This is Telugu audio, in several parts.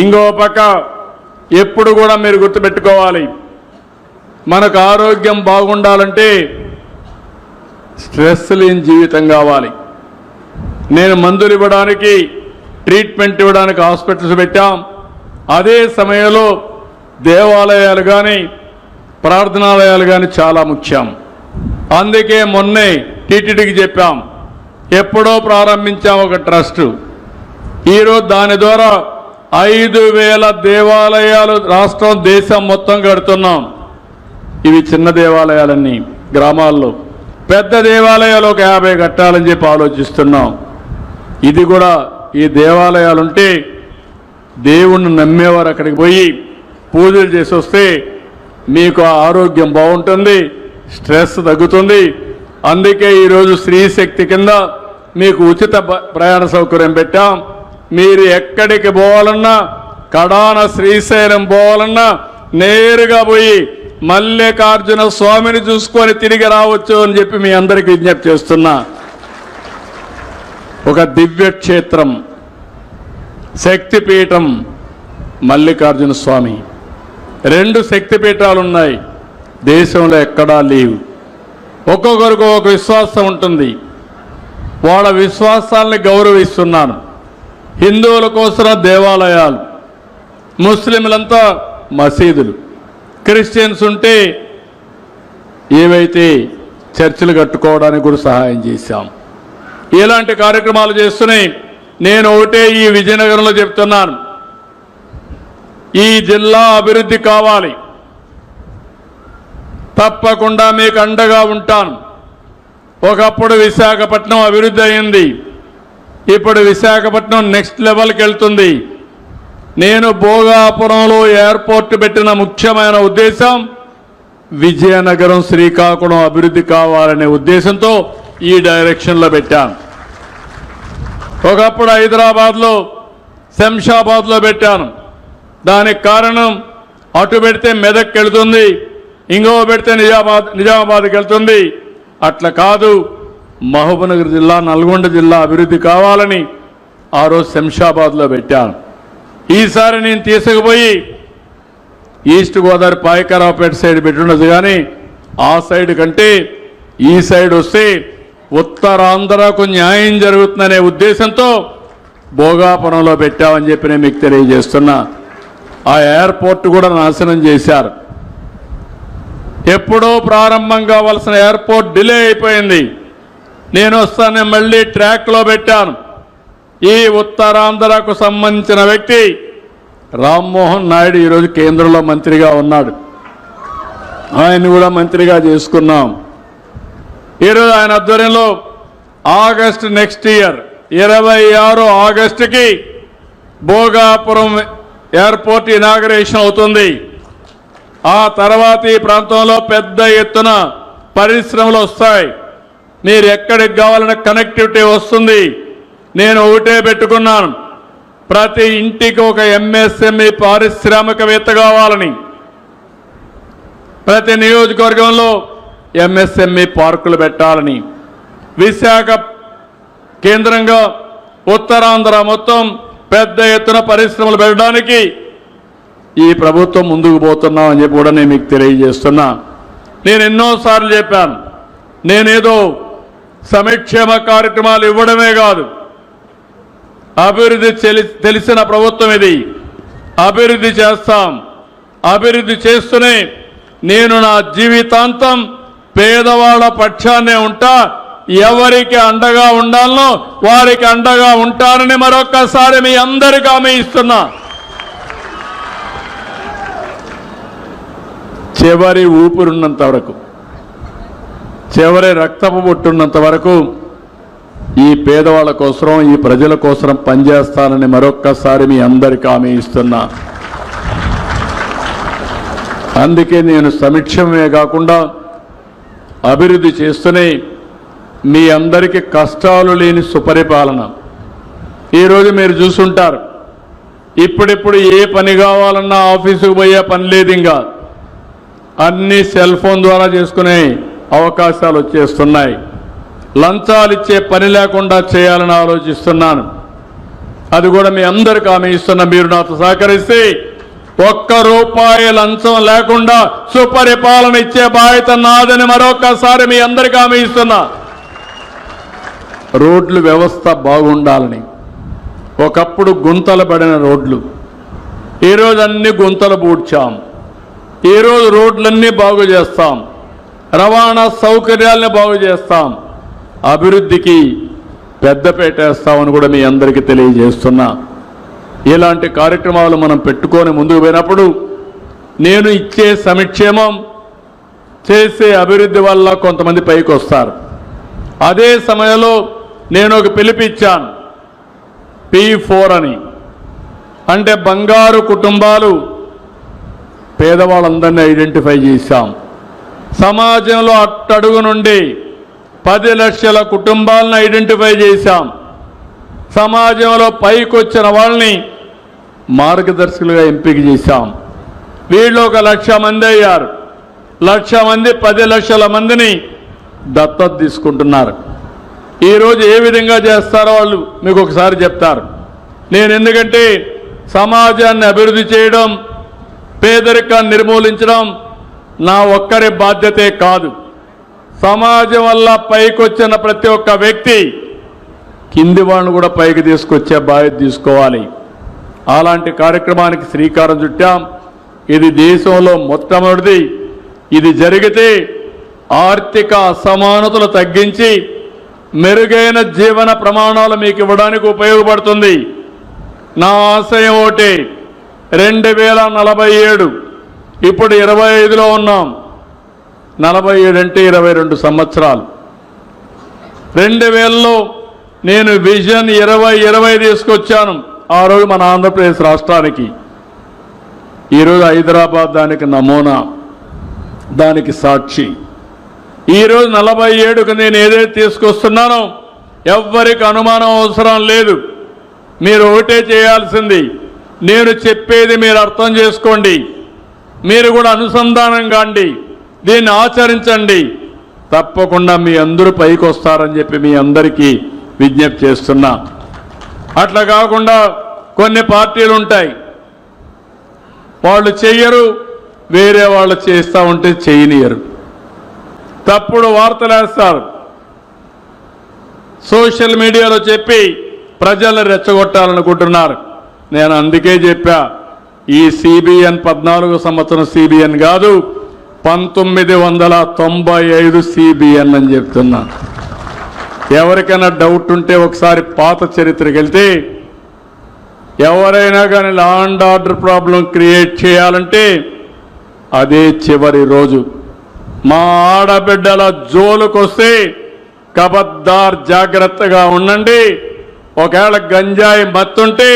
ఇంకో పక్క ఎప్పుడు కూడా మీరు గుర్తుపెట్టుకోవాలి మనకు ఆరోగ్యం బాగుండాలంటే స్ట్రెస్ లేని జీవితం కావాలి. నేను మందులు ఇవ్వడానికి ట్రీట్మెంట్ ఇవ్వడానికి హాస్పిటల్స్ పెట్టాం. అదే సమయంలో దేవాలయాలు కానీ ప్రార్థనాలయాలు కానీ చాలా ముఖ్యం. అందుకే మొన్నే టీటీడీకి చెప్పాం ఎప్పుడో ప్రారంభించాం ఒక ట్రస్ట్. ఈరోజు దాని ద్వారా ఐదు వేల దేవాలయాలు రాష్ట్రం దేశం మొత్తం కడుతున్నాం. ఇవి చిన్న దేవాలయాలన్నీ గ్రామాల్లో. పెద్ద దేవాలయాలు ఒక యాభై కట్టాలని చెప్పి ఆలోచిస్తున్నాం. ఇది కూడా ఈ దేవాలయాలుంటే దేవుణ్ణి నమ్మేవారు అక్కడికి పోయి పూజలు చేసి వస్తే మీకు ఆరోగ్యం బాగుంటుంది స్ట్రెస్ తగ్గుతుంది. అందుకే ఈరోజు స్త్రీ శక్తి కింద మీకు ఉచిత ప్రయాణ సౌకర్యం పెట్టాం. మీరు ఎక్కడికి పోవాలన్నా కడాన శ్రీశైలం పోవాలన్నా నేరుగా పోయి మల్లికార్జున స్వామిని చూసుకొని తిరిగి రావచ్చు అని చెప్పి మీ అందరికీ విజ్ఞప్తి చేస్తున్నా. ఒక దివ్యక్షేత్రం శక్తిపీఠం మల్లికార్జున స్వామి. రెండు శక్తిపీఠాలు ఉన్నాయి. దేశంలో ఎక్కడా లేవు. ఒక్కొక్కరికి ఒక విశ్వాసం ఉంటుంది. వాళ్ళ విశ్వాసాలని గౌరవిస్తున్నాను. హిందువుల కోసం దేవాలయాలు ముస్లింలంతా మసీదులు. క్రిస్టియన్స్ ఉంటే ఏవైతే చర్చిలు కట్టుకోవడానికి కూడా సహాయం చేశాం. ఇలాంటి కార్యక్రమాలు చేస్తున్నాయి. నేను ఒకటే ఈ విజయనగరంలో చెప్తున్నాను. ఈ జిల్లా అభివృద్ధి కావాలి. తప్పకుండా మీకు అండగా ఉంటాను. ఒకప్పుడు విశాఖపట్నం అభివృద్ధి అయింది. ఇప్పుడు విశాఖపట్నం నెక్స్ట్ లెవెల్కి వెళ్తుంది. నేను భోగాపురంలో ఎయిర్పోర్ట్ పెట్టిన ముఖ్యమైన ఉద్దేశం విజయనగరం శ్రీకాకుళం అభివృద్ధి కావాలనే ఉద్దేశంతో ఈ డైరెక్షన్లో పెట్టాను ఒకప్పుడు హైదరాబాద్లో శంషాబాద్లో పెట్టాను. దానికి కారణం అటు పెడితే మెదక్కి వెళుతుంది ఇంకో పెడితే నిజామాబాద్ నిజామాబాద్కి వెళ్తుంది. అట్లా కాదు. మహబూబ్నగర్ జిల్లా నల్గొండ జిల్లా అభివృద్ధి కావాలని ఆ రోజు శంషాబాద్లో పెట్టాను. ఈసారి నేను తీసుకుపోయి ఈస్ట్ గోదావరి పాయకరావుపేట సైడ్ పెట్టుండదు కానీ ఆ సైడ్ కంటే ఈ సైడ్ వస్తే ఉత్తరాంధ్రకు న్యాయం జరుగుతుందనే ఉద్దేశంతో భోగాపురంలో పెట్టామని చెప్పి నేను మీకు తెలియజేస్తున్నా. ఆ ఎయిర్పోర్ట్ కూడా నాశనం చేశారు. ఎప్పుడో ప్రారంభం కావాల్సిన ఎయిర్పోర్ట్ డిలే అయిపోయింది. నేను వస్తానే మళ్ళీ ట్రాక్లో పెట్టాను. ఈ ఉత్తరాంధ్రకు సంబంధించిన వ్యక్తి రామ్మోహన్ నాయుడు ఈరోజు కేంద్రంలో మంత్రిగా ఉన్నాడు. ఆయన్ని కూడా మంత్రిగా చేసుకున్నాం. ఈరోజు ఆయన ఆధ్వర్యంలో ఆగస్ట్ నెక్స్ట్ ఇయర్ ఇరవై ఆరు ఆగస్టుకి భోగాపురం ఎయిర్పోర్ట్ ఇనాగరేషన్ అవుతుంది. ఆ తర్వాత ఈ ప్రాంతంలో పెద్ద ఎత్తున పరిశ్రమలు వస్తాయి. మీరు ఎక్కడికి కావాలన్న కనెక్టివిటీ వస్తుంది. నేను ఒకటే పెట్టుకున్నాను. ప్రతి ఇంటికి ఒక ఎంఎస్ఎంఈ పారిశ్రామికవేత్త కావాలని. ప్రతి నియోజకవర్గంలో ఎంఎస్ఎంఈ పార్కులు పెట్టాలని. విశాఖ కేంద్రంగా ఉత్తరాంధ్ర మొత్తం పెద్ద ఎత్తున పరిశ్రమలు పెట్టడానికి ఈ ప్రభుత్వం ముందుకు పోతున్నాం అని చెప్పి కూడా నేను మీకు తెలియజేస్తున్నా. నేను ఎన్నోసార్లు చెప్పాను. నేనేదో సంక్షేమ కార్యక్రమాలు ఇవ్వడమే కాదు. అభివృద్ధి తెలిసిన ప్రభుత్వం ఇది. అభివృద్ధి చేస్తాం. అభివృద్ధి చేస్తూనే నేను నా జీవితాంతం పేదవాళ్ళ పక్షాన్నే ఉంటా. ఎవరికి అండగా ఉండాలనో వారికి అండగా ఉంటానని మరొక్కసారి మీ అందరికీ హామీ ఇస్తున్నా. చివరి ఊపిరున్నంత వరకు. చివరి రక్తపు ముట్టున్నంత వరకు ఈ పేదవాళ్ళ కోసరం ఈ ప్రజల కోసరం పనిచేస్తానని మరొక్కసారి మీ అందరికీ హామీ ఇస్తున్నా. అందుకే నేను సమీక్షమే కాకుండా అభివృద్ధి చేస్తూనే మీ అందరికీ కష్టాలు లేని సుపరిపాలన. ఈరోజు మీరు చూసుంటారు ఇప్పుడిప్పుడు ఏ పని కావాలన్నా ఆఫీసుకు పోయే పని లేదు ఇంకా. అన్నీ సెల్ ఫోన్ ద్వారా చేసుకునే అవకాశాలు వచ్చేస్తున్నాయి. లంచాలు ఇచ్చే పని లేకుండా చేయాలని ఆలోచిస్తున్నాను. అది కూడా మీ అందరికి ఆమె ఇస్తున్న మీరు నాతో సహకరిస్తే ఒక్క రూపాయి లంచం లేకుండా సుపరిపాలన ఇచ్చే బాధ్యత నాదని మరొకసారి మీ అందరికి ఆమె ఇస్తున్నా. రోడ్లు వ్యవస్థ బాగుండాలని. ఒకప్పుడు గుంతలు పడిన రోడ్లు. ఈరోజు అన్ని గుంతలు పూడ్చాం. ఈరోజు రోడ్లన్నీ బాగు చేస్తాం. రవాణా సౌకర్యాలను బాగు చేస్తాం. అభివృద్ధికి పెద్దపేట వేస్తామని కూడా మీ అందరికీ తెలియజేస్తున్నా. ఇలాంటి కార్యక్రమాలు మనం పెట్టుకొని ముందుకు పోయినప్పుడు నేను ఇచ్చే సంక్షేమం చేసే అభివృద్ధి వల్ల కొంతమంది పైకి వస్తారు. అదే సమయంలో నేను ఒక పిలిపిచ్చాను. పి ఫోర్ అని. అంటే బంగారు కుటుంబాలు పేదవాళ్ళందరినీ ఐడెంటిఫై చేశాం. సమాజంలో అట్టడుగు నుండి పది లక్షల కుటుంబాలను ఐడెంటిఫై చేశాం. సమాజంలో పైకొచ్చిన వాళ్ళని మార్గదర్శకులుగా ఎంపిక చేశాం. వీళ్ళు ఒక లక్ష మంది అయ్యారు. లక్ష మంది పది లక్షల మందిని దత్తత తీసుకుంటున్నారు. ఈరోజు ఏ విధంగా చేస్తారో వాళ్ళు మీకు ఒకసారి చెప్తారు. నేను ఎందుకంటే సమాజాన్ని అభివృద్ధి చేయడం పేదరికాన్ని నిర్మూలించడం నా ఒక్కరి బాధ్యతే కాదు. సమాజం వల్ల పైకొచ్చిన ప్రతి ఒక్క వ్యక్తి కింది వాళ్ళను కూడా పైకి తీసుకొచ్చే బాధ్యత తీసుకోవాలి. అలాంటి కార్యక్రమానికి శ్రీకారం చుట్టాం. ఇది దేశంలో మొట్టమొదటిది. ఇది జరిగితే ఆర్థిక అసమానతలు తగ్గించి మెరుగైన జీవన ప్రమాణాలు మీకు ఇవ్వడానికి ఉపయోగపడుతుంది. నా ఆశయం ఒకటి. రెండు వేల నలభై ఏడు ఇప్పుడు ఇరవై ఐదులో ఉన్నాం. నలభై ఏడు అంటే ఇరవై రెండు సంవత్సరాలు. రెండు వేలలో నేను విజన్ ఇరవై ఇరవై తీసుకొచ్చాను. ఆ రోజు మన ఆంధ్రప్రదేశ్ రాష్ట్రానికి. ఈరోజు హైదరాబాద్ దానికి నమూనా దానికి సాక్షి. ఈరోజు నలభై ఏడుకు నేను ఏదైతే తీసుకొస్తున్నానో ఎవ్వరికి అనుమానం అవసరం లేదు. మీరు ఒకటే చేయాల్సింది నేను చెప్పేది మీరు అర్థం చేసుకోండి. మీరు కూడా అనుసంధానం కాండి. దీన్ని ఆచరించండి. తప్పకుండా మీ అందరూ పైకి వస్తారని చెప్పి మీ అందరికీ విజ్ఞప్తి చేస్తున్నా. అట్లా కాకుండా కొన్ని పార్టీలు ఉంటాయి. వాళ్ళు చెయ్యరు వేరే వాళ్ళు చేస్తూ ఉంటే చేయనియరు. తప్పుడు వార్తలు వేస్తారు. సోషల్ మీడియాలో చెప్పి ప్రజలను రెచ్చగొట్టాలనుకుంటున్నారు. నేను అందుకే చెప్పా ఈ సిబిఎన్ పద్నాలుగు సంవత్సరం సిబిఎన్ కాదు పంతొమ్మిది వందల తొంభై ఐదు సిబిఎన్ అని చెప్తున్నా. ఎవరికైనా డౌట్ ఉంటే ఒకసారి పాత చరిత్రకి వెళ్తే ఎవరైనా కానీ law and order problem create చేయాలంటే అదే చివరి రోజు. మా ఆడబిడ్డల జోలుకొస్తే కబద్దార్ జాగ్రత్తగా ఉండండి. ఒకవేళ గంజాయి మత్తుంటే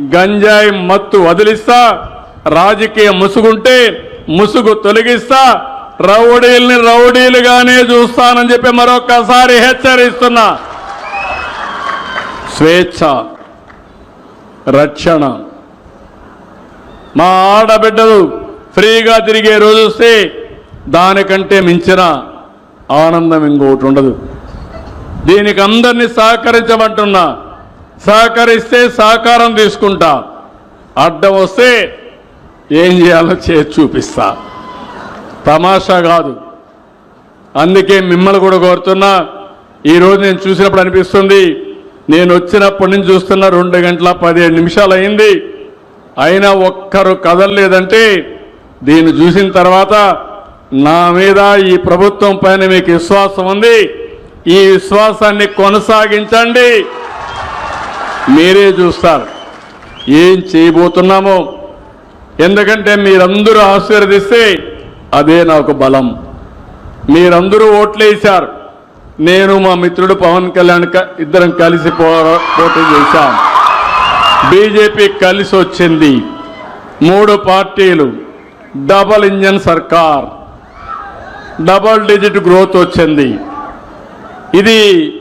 గంజాయి మత్తు వదిలిస్తా రాజకీయ ముసుగుంటే ముసుగు తొలగిస్తా రౌడీల్ని రౌడీలుగానే చూస్తానని చెప్పి మరొకసారి హెచ్చరిస్తున్నా. స్వేచ్ఛ రక్షణ. మా ఆడబిడ్డలు ఫ్రీగా తిరిగే రోజు వస్తే దానికంటే మించిన ఆనందం ఇంకోటి ఉండదు. దీనికి అందరినీ సహకరించమంటున్నా. సహకరిస్తే సహకారం తీసుకుంటా. అడ్డం వస్తే ఏం చేయాలో చేసి చూపిస్తా. తమాషా కాదు. అందుకే మిమ్మల్ని కూడా కోరుతున్నా ఈరోజు నేను చూసినప్పుడు అనిపిస్తుంది నేను వచ్చినప్పటి నుంచి చూస్తున్న రెండు గంటల పదిహేడు నిమిషాలు అయింది. అయినా ఒక్కరు కదలలేదంటే దీన్ని చూసిన తర్వాత నా మీద ఈ ప్రభుత్వం పైన మీకు విశ్వాసం ఉంది. ఈ విశ్వాసాన్ని కొనసాగించండి. మీరే చూస్తారు. ఏం చేయబోతున్నామో? ఎందుకంటే మీరందరూ ఆశీర్వదిస్తే అదే నాకు బలం. మీరందరూ ఓట్లేశారు. నేను మా మిత్రుడు పవన్ కళ్యాణ్ ఇద్దరం కలిసి పో- పోటీ చేశాం. బీజేపీ కలిసి వచ్చింది. మూడు పార్టీలు. డబల్ ఇంజన్ సర్కార్. డబల్ డిజిట్ గ్రోత్ వచ్చింది. ఇది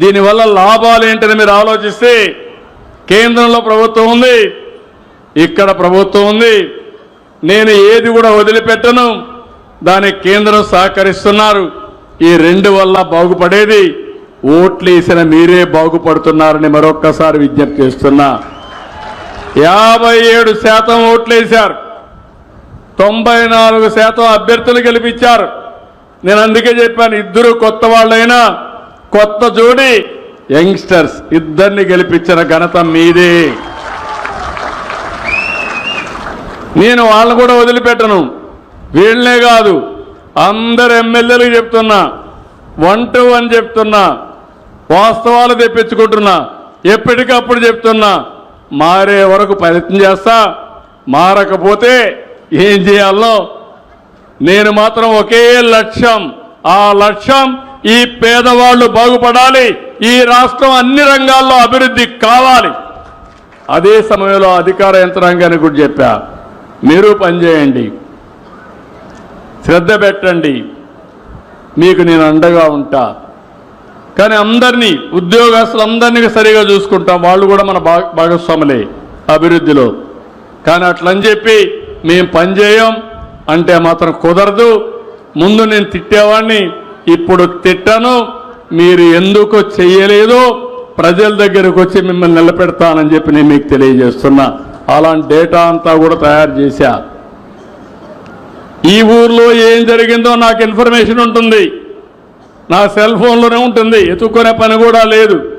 దీనివల్ల లాభాలు ఏంటని మీరు ఆలోచిస్తే కేంద్రంలో ప్రభుత్వం ఉంది ఇక్కడ ప్రభుత్వం ఉంది. నేను ఏది కూడా వదిలిపెట్టను. దానికి కేంద్రం సహకరిస్తున్నారు. ఈ రెండు వల్ల బాగుపడేది ఓట్లు వేసిన మీరే బాగుపడుతున్నారని మరొక్కసారి విజ్ఞప్తి చేస్తున్నా. యాభై ఏడు శాతం ఓట్లు వేశారు. తొంభై నాలుగు శాతం అభ్యర్థులు గెలిపించారు. నేను అందుకే చెప్పాను ఇద్దరు కొత్త వాళ్ళైనా కొత్త జోడి. యంగ్స్టర్స్ ఇద్దరిని గెలిపించిన ఘనత మీదే. నేను వాళ్ళని కూడా వదిలిపెట్టను. వీళ్ళనే కాదు అందరు ఎమ్మెల్యేలకు చెప్తున్నా వన్ టు వన్ చెప్తున్నా వాస్తవాలు తెప్పించుకుంటున్నా ఎప్పటికప్పుడు చెప్తున్నా మారే వరకు ప్రయత్నం చేస్తా మారకపోతే ఏం చేయాలో? నేను మాత్రం ఒకే లక్ష్యం ఆ లక్ష్యం ఈ పేదవాళ్ళు బాగుపడాలి ఈ రాష్ట్రం అన్ని రంగాల్లో అభివృద్ధి కావాలి. అదే సమయంలో అధికార యంత్రాంగానికి కూడా చెప్పా మీరు పనిచేయండి శ్రద్ధ పెట్టండి మీకు నేను అండగా ఉంటా. కానీ అందరినీ ఉద్యోగస్తులందరినీ సరిగా చూసుకుంటాం వాళ్ళు కూడా మన భాగ భాగస్వాములే అభివృద్ధిలో. కానీ అట్లని చెప్పి మేము పనిచేయం అంటే మాత్రం కుదరదు. ముందు నేను తిట్టేవాడిని ఇప్పుడు తిట్టను మీరు ఎందుకు చేయలేదు ప్రజల దగ్గరకు వచ్చి మిమ్మల్ని నిలబెడతానని చెప్పి నేను మీకు తెలియజేస్తున్నా. అలాంటి డేటా అంతా కూడా తయారు చేశా. ఈ ఊర్లో ఏం జరిగిందో నాకు ఇన్ఫర్మేషన్ ఉంటుంది. నా సెల్ ఫోన్లోనే ఉంటుంది. ఎత్తుక్కునే పని కూడా లేదు.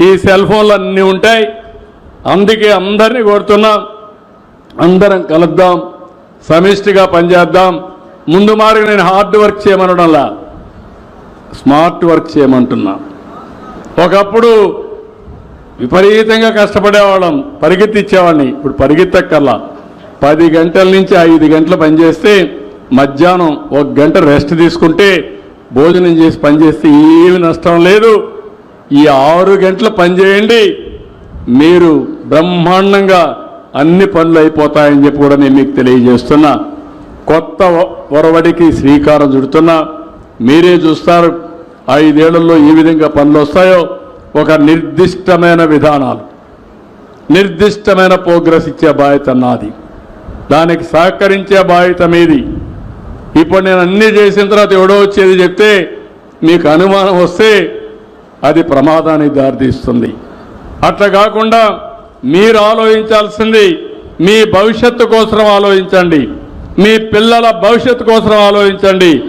ఈ సెల్ ఫోన్లు అన్నీ ఉంటాయి. అందుకే అందరినీ కోరుతున్నాం అందరం కలుద్దాం. సమిష్టిగా పనిచేద్దాం. ముందు మారి నేను హార్డ్ వర్క్ చేయమనడంలా. స్మార్ట్ వర్క్ చేయమంటున్నా. ఒకప్పుడు విపరీతంగా కష్టపడేవాళ్ళం పరిగెత్తిచ్చేవాడిని. ఇప్పుడు పరిగెత్తక్కర్లా. పది గంటల నుంచి ఐదు గంటలు పనిచేస్తే మధ్యాహ్నం ఒక గంట రెస్ట్ తీసుకుంటే భోజనం చేసి పనిచేస్తే ఏమి నష్టం లేదు. ఈ ఆరు గంటలు పనిచేయండి. మీరు బ్రహ్మాండంగా అన్ని పనులు అయిపోతాయని చెప్పి కూడా నేను మీకు తెలియజేస్తున్నా. కొత్త ఒరవడికి శ్రీకారం చుడుతున్నా. మీరే చూస్తారు ఐదేళ్ళలో ఏ విధంగా పనులు వస్తాయో ఒక నిర్దిష్టమైన విధానాలు. నిర్దిష్టమైన ప్రోగ్రెస్ ఇచ్చే బాధ్యత నాది. దానికి సహకరించే బాధ్యత మీది. ఇప్పుడు నేను అన్ని చేసిన తర్వాత ఎవడో వచ్చేది చెప్తే మీకు అనుమానం వస్తే అది ప్రమాదానికి దారితీస్తుంది. అట్లా కాకుండా మీరు ఆలోచించాల్సింది మీ భవిష్యత్తు కోసం ఆలోచించండి. మీ పిల్లల భవిష్యత్తు కోసం ఆలోచించండి.